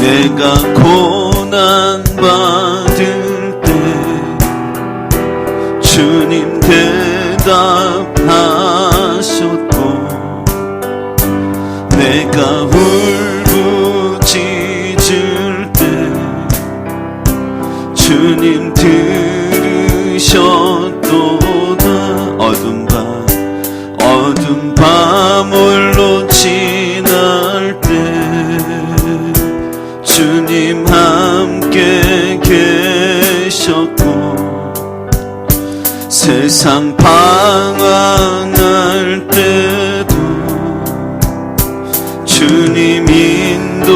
내가 고난 받을 때 주님 대답하셨고 내가 울 주님 함께 계셨고 세상 방황할 때도 주님 인도하셨네.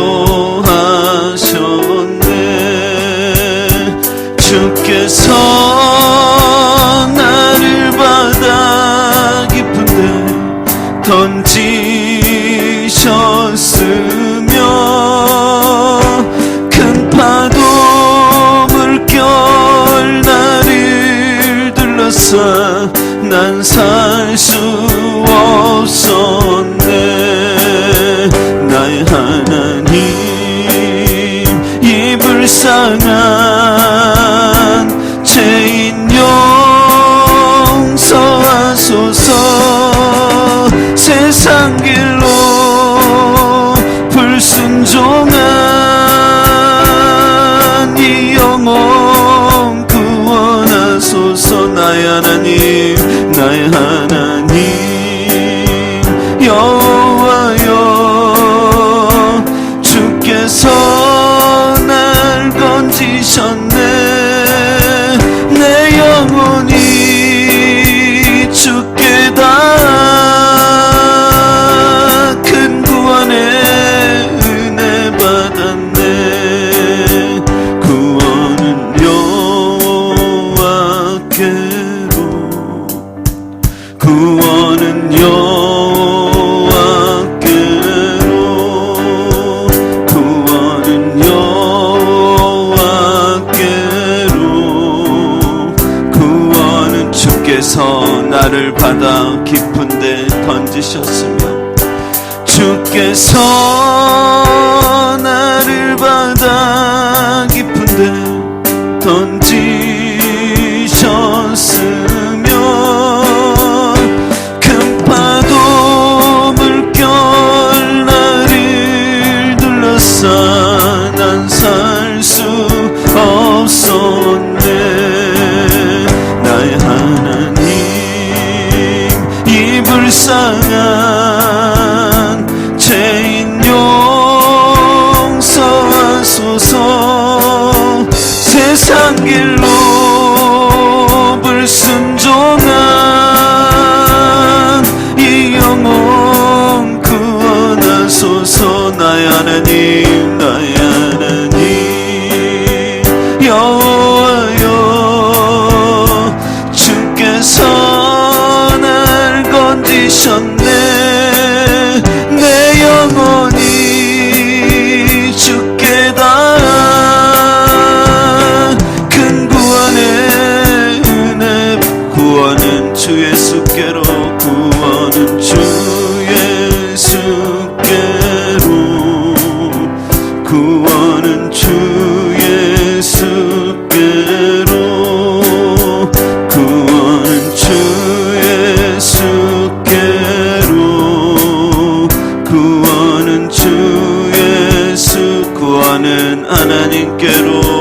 주께서 나를 바다 깊은데 던지셨으 둘러싸 난살 수 없었네. 나의 하나님 이 불쌍한 죄인 용서하소서. 세상 길로 불순종한 이 영혼 하나님 나의 하나님 주께서 나를 바다 깊은 데 던지셨으며 주께서 나를 바다 깊은 데 던지셨으며 큰 파도 물결 나를 둘러싸 불 날 건지셨네. 내 영혼이 주께 다큰 구원의 은혜 구원은 주 예수께로 구원은 주 예수께로. 구원은 주 예수 하나님께로